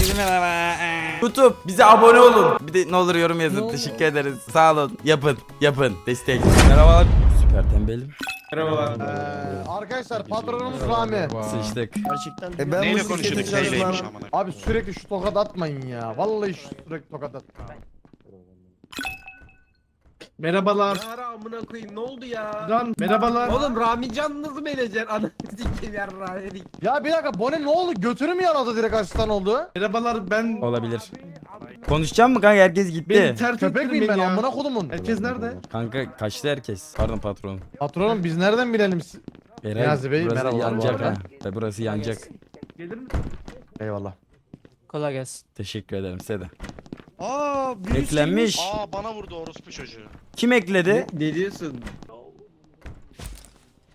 Herkese merhaba. YouTube bize abone olun. Bir de ne olur yorum yazın. Teşekkür ederiz. Sağ olun. Yapın. Yapın. Destek. Merhabalar. Süper tembelim. Ee, arkadaşlar patronumuz Rami. Sıçtık. Gerçekten E ben Neyle bu konuşuyorduk? Neyleymiş amına? Abi sürekli şu tokat atmayın ya. Vallahi şu sürekli tokat at. Merhabalar. Yara amına koyayım ne oldu ya? Can merhabalar. Oğlum Rami canınızı mı edeceksin? Ananı sikeyim yarra yedik. Ya bir dakika Bone ne oldu? Götünü mü yaladı direkt asistan oldu? Merhabalar ben Olabilir. Konuşacağım mı kanka? Herkes gitti. beni terk Köpek miyim ben ya. amına kodumun? Herkes nerede? Kanka kaçtı herkes. Pardon patron. Patronum biz nereden bilelim? Eray, Niyazi Bey, burası merhabalar bu yanacak arada. ha. Ve burası yanacak. Gelir mi? Eyvallah. Kolay gelsin. Teşekkür ederim size de. Aa Eklenmiş. Aa bana vurdu orospu çocuğu. Kim ekledi? Ne diyorsun?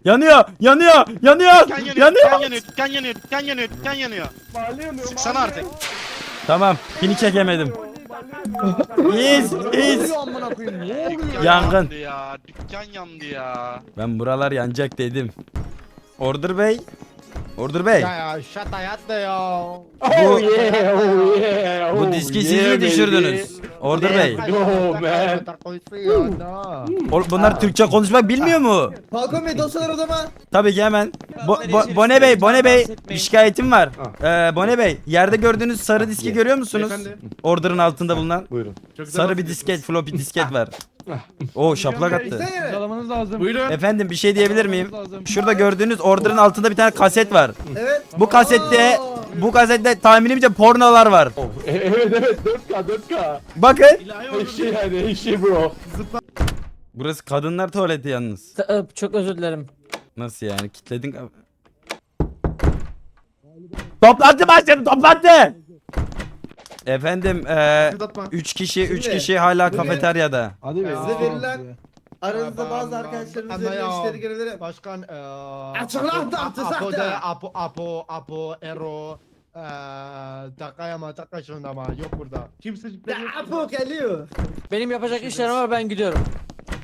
Yanıyor! Yanıyor! Yanıyor! Dükkan yanıyor, Yanıyor! dükkan yanıyor, dükkan yanıyor, dükkan yanıyor, dükkan yanıyor. Sıksana artık. Tamam. Pini çekemedim. Ne oluyor? Dükkan Yangın. yandı ya, dükkan yandı ya. Ben buralar yanacak dedim. Order Bey. Order Bey. Ya ya şat hayat da ya. Bu, bu diski siz mi düşürdünüz? Order Bey. Oğlum bunlar Türkçe konuşmak bilmiyor mu? Falcon Bey dosyalar odama. Tabii ki hemen. Bo, Bo- Bone Bey, Bone Bey bir şikayetim var. Ee, Bone Bey, yerde gördüğünüz sarı diski görüyor musunuz? Beyefendi. Order'ın altında bulunan. Çok güzel Sarı bir disket, floppy disket var. Oo şaplak attı. Alamanız lazım. Buyurun. Efendim bir şey diyebilir miyim? Şurada gördüğünüz order'ın altında bir tane kaset var. Evet. Bu kasette bu kasette tahminimce pornolar var. Evet evet 4K 4K. Bakın. Eşi yani eşi bro. Burası kadınlar tuvaleti yalnız. Ta- öp, Çok özür dilerim. Nasıl yani? Kitledin Toplantı başladı toplantı. Efendim eee Kıpırdatma. 3 kişi 3 Şimdi, kişi hala kafeteryada. Hadi be. Size verilen aranızda bazı Ama arkadaşlarınız ya. verilen işleri görebilir. Başkan eee Açıkla, Apo- atı Apo sakla. da- Apo Apo Apo Ero eee Takayama Takashima ama yok burada. Kimse Ya Apo geliyor. Benim yapacak işlerim var ben gidiyorum.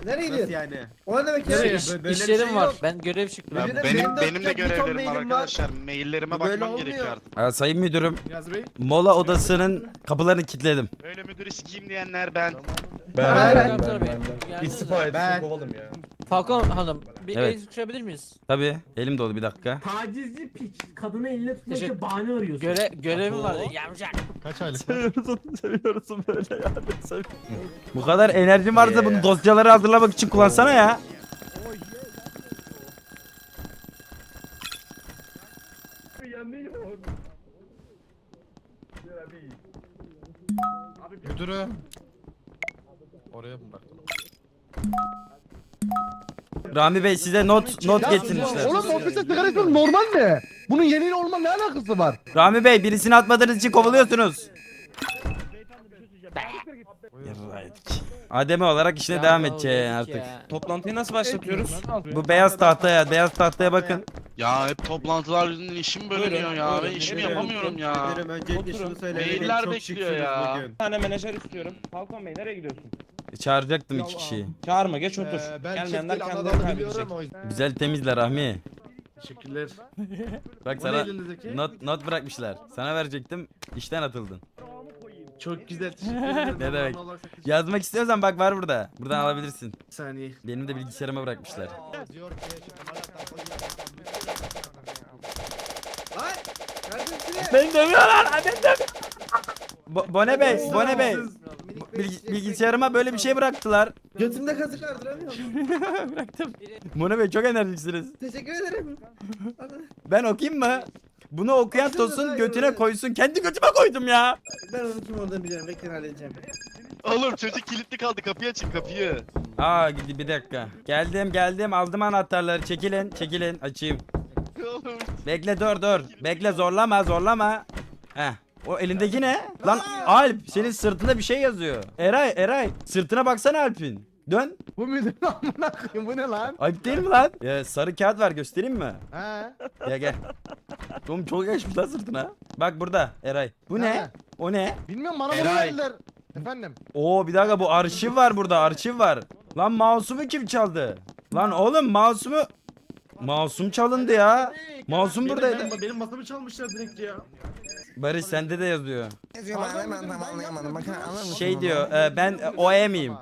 Nereye gidiyor? yani? O ne demek ya? Nereye? İş, böyle bir işlerim şey var. yok. Ben görev çıktım. Ben- Benim de- benim benim de benim de bir ton görevlerim mailim var var. arkadaşlar. Maillerime Böyle bakmam olmuyor. gerekiyor artık. Aa, sayın müdürüm Niyazi Bey. mola odasının kapılarını kilitledim. Böyle müdürü sikeyim diyenler ben. Ben- Ben, ben, İstifa et. Ben- Kovalım ya. Falcon hanım bir Evet. el sıkışabilir miyiz? Tabi elim dolu bir dakika. Tacizci piç. Kadını eline tutmak Teşekkür- için bahane arıyorsun. Göre görevim var. Yavşak. Kaç aylık? Seviyorsun böyle ya. Bu kadar enerjin varsa bunu dosyaları hazırlamak için kullansana ya. Müdürü. Oraya mı bıraktın? Rami Bey size not not getirmişler. Oğlum ofiste sigara içmek normal mi? Bunun yeniyle olma ne alakası var? Rami Bey birisini atmadığınız için kovuluyorsunuz. Ademe olarak işine devam edeceksin artık. Toplantıyı nasıl başlatıyoruz? Bu beyaz tahtaya, beyaz tahtaya bakın. Ya hep toplantılar yüzünden işim bölünüyor ya. Ben işimi yapamıyorum ya. Öncelikle şunu söylemeliyim. Mailler Çok bekliyor şıksınız ya. bugün. Bir tane menajer istiyorum. Falcon Bey nereye gidiyorsun? Çağıracaktım iki kişiyi. Çağırma geç otur. Ee, ben Gelmeyenler kendileri kaybedecek. biliyorum o yüzden. Güzel temizler Rahmi. Teşekkürler. Bak ne sana elinizdeki? not not bırakmışlar. Sana verecektim. işten atıldın. Çok güzel. Teşekkür ederim. Ne demek? Allah. Yazmak istiyorsan bak var burada. Buradan alabilirsin. Bir saniye. Benim de bilgisayarıma bırakmışlar. Lan! Beni dövüyorlar. Annem dövüyor. Bo- Bone Bey, Bone Bey. Bilgi- bir- bilgisayarıma böyle bir şey bıraktılar. Götümde kazık var duramıyorum. Bıraktım. Bone Bey çok enerjiksiniz. Teşekkür ederim. Ben okuyayım mı? Bunu okuyan Tosun götüne koysun. Kendi götüme koydum ya. Ben onu kim olduğunu biliyorum. Bekle halledeceğim. Oğlum çocuk kilitli kaldı. Kapıyı açın kapıyı. Aa gidi bir dakika. Geldim geldim aldım anahtarları. Çekilin çekilin açayım. Oğlum Bekle dur dur. Bekle zorlama zorlama. Heh. O elindeki ne? Lan Alp senin sırtında bir şey yazıyor. Eray Eray sırtına baksana Alp'in. Dön. Bu müdür amına koyayım bu ne lan? Ayıp değil mi lan? Ya, sarı kağıt var göstereyim mi? He. Gel gel. Oğlum çok geçmiş lan sırtına. Bak burada Eray. Bu ne? O ne? Bilmiyorum bana bunu Eray. verdiler. Efendim. Oo bir dakika bu arşiv var burada arşiv var. Lan mouse'umu kim çaldı? Lan oğlum mouse'umu Masum çalındı ya. Masum Benim, buradaydı. benim, benim masamı çalmışlar direkt ya. Barış sende de yazıyor. Ben hemen mısın? Şey diyor e, ben e, OE miyim?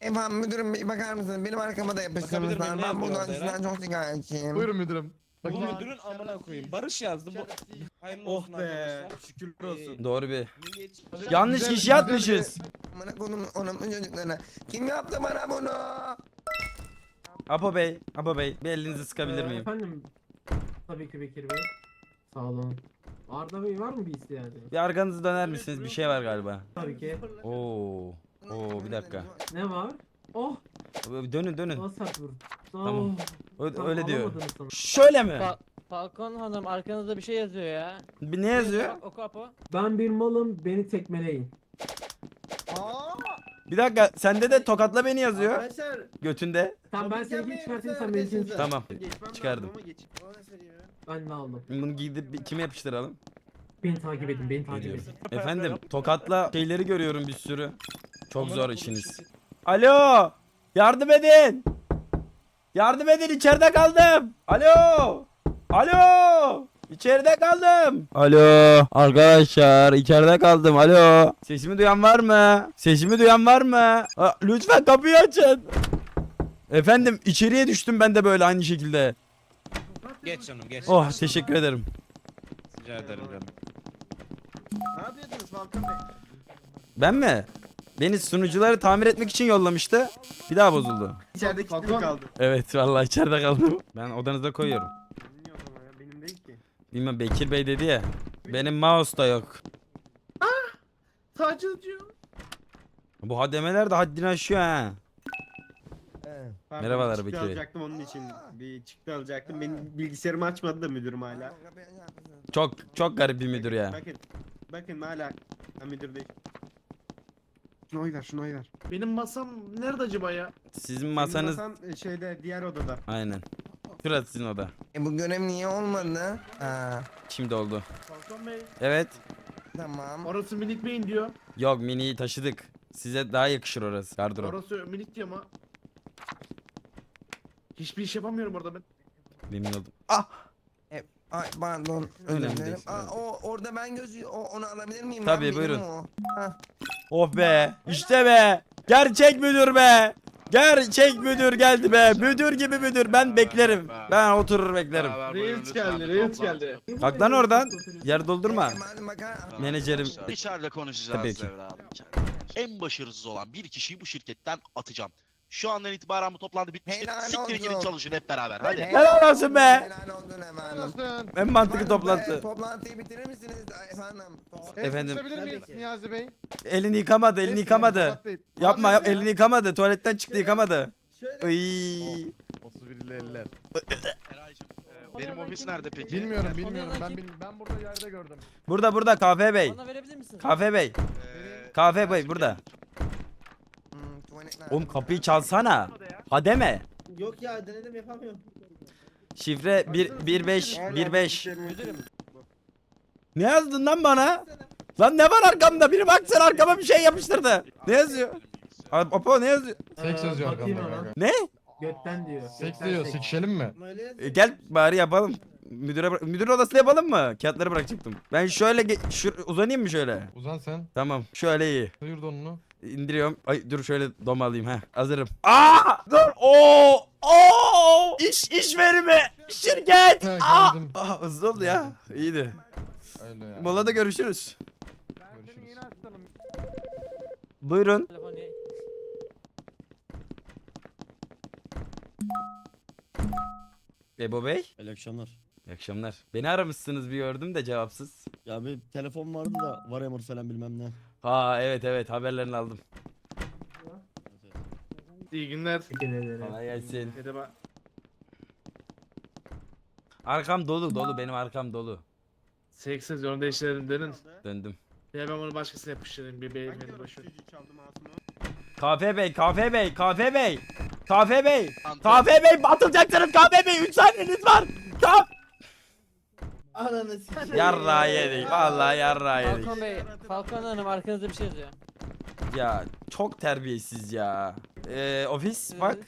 Efendim müdürüm bir bakar mısınız? Benim arkama da yapıştırmışlar. Ben yazıyor sizden çok şikayetçiyim. Buyurun müdürüm. Bu müdürün amına koyayım. Barış yazdı bu. Hayırlı olsun Oh be. arkadaşlar. Şükürler olsun. Doğru bir. Milliyetçi- Yanlış kişi atmışız. Amına konum onun çocuklarına. Kim yaptı bana bunu? Apo Bey, Apo Bey bir elinizi sıkabilir Ee, miyim? Efendim. Tabii ki Bekir Bey. Sağ olun. Arda Bey var mı bir ihtiyacınız? Bir arkanızı döner misiniz? Bir şey var galiba. Tabii ki. Oo. Oo bir dakika. Ne var? Oh! Dönün dönün. Nasıl vur. Tamam. Ö- Tamam, Öyle diyor. Şöyle mi? Fa- Falcon Hanım arkanızda bir şey yazıyor ya. Bir ne yazıyor? Oku Apo. Ben bir malım beni tekmeleyin. Bir dakika sende de tokatla beni yazıyor. Arkadaşlar. Götünde. Tamam ben seni çıkartayım sen beni için. Tamam. Çıkardım. Ben de aldım. Bunu gidip bir- kime yapıştıralım? Beni takip edin beni takip edin. Efendim tokatla şeyleri görüyorum bir sürü. Çok zor işiniz. Alo! Yardım edin! Yardım edin içeride kaldım. Alo! Alo! İçeride kaldım. Alo. Arkadaşlar içeride kaldım. Alo. Sesimi duyan var mı? Sesimi duyan var mı? Aa, lütfen kapıyı açın. Efendim içeriye düştüm ben de böyle aynı şekilde. Geç canım geç. Oh teşekkür ederim. Rica ederim canım. Ne yapıyordunuz Falcon Bey? Ben mi? Beni sunucuları tamir etmek için yollamıştı. Bir daha bozuldu. İçeride kilitli kaldı? Evet vallahi içeride kaldım. Ben odanıza koyuyorum. Bilmem Bekir Bey dedi ya. Benim mouse da yok. Taciz diyor. Bu hademeler de haddini aşıyor ha. Pardon, Merhabalar çıktı Bekir Bey. alacaktım onun için. Bir çıktı alacaktım. Benim bilgisayarımı açmadı da müdürüm hala. Çok çok garip bir müdür ya. Bakın. Bakın hala. Ha, müdür değil. Şunu oy ver, şunu oy ver. Benim masam nerede acaba ya? Sizin masanız Benim masam, e, şeyde diğer odada. aynen. Şurası sizin oda. E bu görev niye olmadı? Ha, Şimdi oldu. Falcon Bey. Evet. tamam. Orası minik beyin diyor. Yok miniyi taşıdık. Size daha yakışır orası. Gardırop. Orası minik diyor ama. Hiçbir iş yapamıyorum orada ben. Memnun oldum. Ah! Ay pardon. Özür Önemli dilerim. değil. Aa, o orada ben gözü o, onu alabilir miyim? Tabii, Ben buyurun. o. Oh be! İşte be! Gerçek müdür be! Gerçek müdür geldi be! Müdür gibi müdür. Ben beklerim. Ben oturur beklerim. Lütfen geldi, toplantı. geldi. Kalk lan oradan. Yer doldurma. Menajerim. İçeride konuşacağız Tabii ki. evladım. En başarısız olan bir kişiyi bu şirketten atacağım. Şu andan itibaren bu toplantı bitmiştir. Helal Siktirin gidin çalışın hep beraber. Hadi. Helal olsun be! Helal olsun efendim. En mantıklı Efendim, toplantı. Toplantıyı bitirir misiniz efendim? Efendim miyiz Niyazi Bey? elini yıkamadı, elini yıkamadı. Yapma yap, elini yıkamadı. Tuvaletten çıktı yıkamadı. Iy. 31 eller. Eraycığım, e, benim ofis nerede peki? Bilmiyorum bilmiyorum. Ben bil- ben burada yerde gördüm. Burada burada Kahve Bey. Bana verebilir misin? Kahve Bey. Ee, Kahve Bey burada. Oğlum kapıyı çalsana. Hademe. Yok ya denedim yapamıyorum. Şifre 1 15 15. Müdürüm. Ne yazdın lan bana? Lan ne var arkamda? Biri baksana arkama bir şey yapıştırdı. Ne yazıyor? Abi, Apo ne yazıyor? Seks Ee, yazıyor bakayım arkamda kanka. Ne? Götten diyor. Seks diyor, sikişelim mi? Öyle E, gel bari yapalım. Müdüre bıra- müdür odasında yapalım mı? Kağıtları bırakacaktım. Ben şöyle ge- şu- uzanayım mı şöyle? Uzan sen. Tamam. Şöyle iyi. Sıyır donunu. İndiriyorum. Ay dur şöyle dom alayım ha. Hazırım. Aa! Dur. Oo! Oo! İş iş verimi. Şirket. He, Aa! Aa, hızlı oldu ya. İyiydi. Öyle ya. Molada görüşürüz. Görüşürüz. Buyurun. Telefon ye- Ebo Bey. İyi akşamlar. İyi akşamlar. Beni aramışsınız bir gördüm de cevapsız. Ya bir telefon vardı da var emir falan bilmem ne. Ha evet evet haberlerini aldım. İyi günler. Kolay gelsin. Merhaba. Arkam dolu dolu benim arkam dolu. Seks onu değiştirelim dedin. Döndüm. Ya ben bunu başkasına yapıştırayım bir beyefendi boşver. Kafe Bey, Kafe Bey, Kafe Bey. Kafe Bey. Kafe Bey atılacaksınız Kafe Bey 3 saniyeniz var. Kaf. Ananı sikeyim. Yarra yedik. Vallahi yarra yedik. Falcon Bey, Falcon Hanım arkanızda bir şey yazıyor. Ya çok terbiyesiz ya. Ee, ofis bak.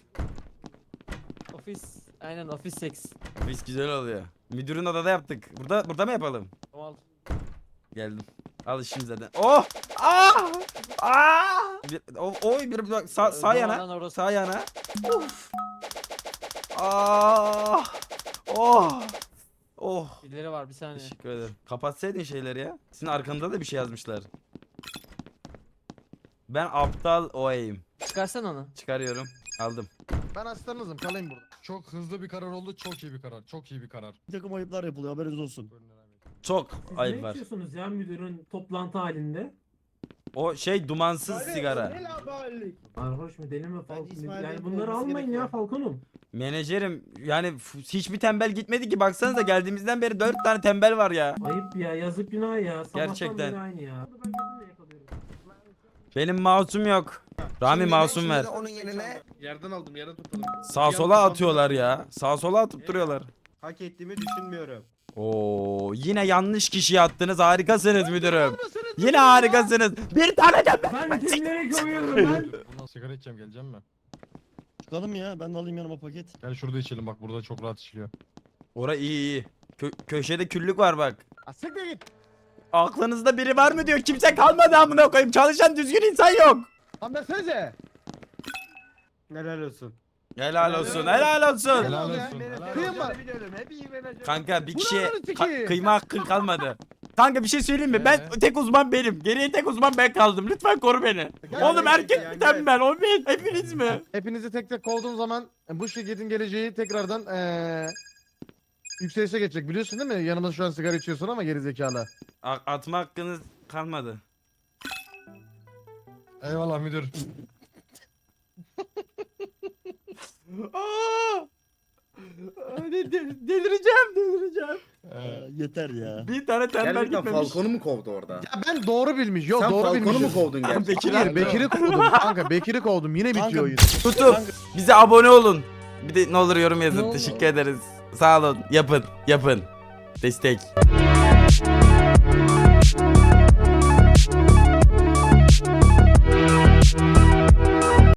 Ofis Aynen ofis seks. Biz güzel oluyor. Müdürün odada yaptık. Burada burada mı yapalım? Tamam. Geldim. Al işim zaten. Oh! Ah! Ah! Bir, o, oy bir bak sağ, sağ Doğru yana. lan orası. Sağ yana. Uf. Ah! Oh! Oh! Birileri var bir saniye. Teşekkür ederim. Kapatsaydın şeyleri ya. Sizin arkanızda da bir şey yazmışlar. Ben aptal oyayım. Çıkarsan onu. Çıkarıyorum. Aldım. Ben asistanınızım kalayım burada. Çok hızlı bir karar oldu. Çok iyi bir karar. Çok iyi bir karar. Bir takım ayıplar yapılıyor haberiniz olsun. Çok Siz ne ayıp var. içiyorsunuz ya müdürün toplantı halinde? O şey dumansız sigara. Sarhoş mu deli mi Falcon? Yani bunları olması almayın ya. Falcon'um. Menajerim yani hiçbir tembel gitmedi ki baksanıza geldiğimizden beri dört tane tembel var ya. Ayıp ya yazık günah ya. Sabahtan Gerçekten. beri aynı ya. Benim masum yok. Rami şimdi ver. Onun yerine Yerden aldım yerden topladım. Sağ sola atıyorlar ya. Sağ sola atıp duruyorlar. Hak ettiğimi düşünmüyorum. Oo yine yanlış kişiye attınız. Harikasınız müdürüm. Yine harikasınız. Bir tane de Ben kimlere koyuyorum ben? Bundan sigara içeceğim geleceğim mi? Çıkalım ya ben de alayım yanıma paket. Gel şurada içelim bak burada çok rahat içiliyor. Ora iyi iyi. Kö- köşede küllük var bak. Siktir git. Aklınızda biri var mı diyor. Kimse kalmadı amına koyayım. Çalışan düzgün insan yok. Lan desenize. Helal olsun. Helal olsun. Helal olsun. Helal olsun. helal olsun. menajer. Kanka bir kişiye ka- kıyma hakkın kalmadı. Kanka bir şey söyleyeyim mi? Ben Ee? tek uzman benim. Geriye tek uzman ben kaldım. Lütfen koru beni. Gel, Oğlum gel, herkes gel, bir gel. tembel. O bir. Hepiniz mi? Hepinizi tek tek kovduğum zaman e, bu şirketin geleceği tekrardan eee yükselişe geçecek. Biliyorsun değil mi? Yanımda şu an sigara içiyorsun ama gerizekalı. A- atma hakkınız kalmadı. Eyvallah müdür. Aa! De- de- delireceğim, delireceğim. Ee, yeter ya. Bir tane tembel gitmemiş. mu kovdu orada? Ya ben doğru bilmiş. Yok doğru bilmiş. kovdun Bekir Hayır. Bekir'i kovdum kanka. Bekir'i kovdum. Yine bitiyor Kanka, oyun. Tutup bize abone olun. Bir de ne olur yorum yazın. Teşekkür ederiz. Sağ olun. Yapın, yapın. Destek.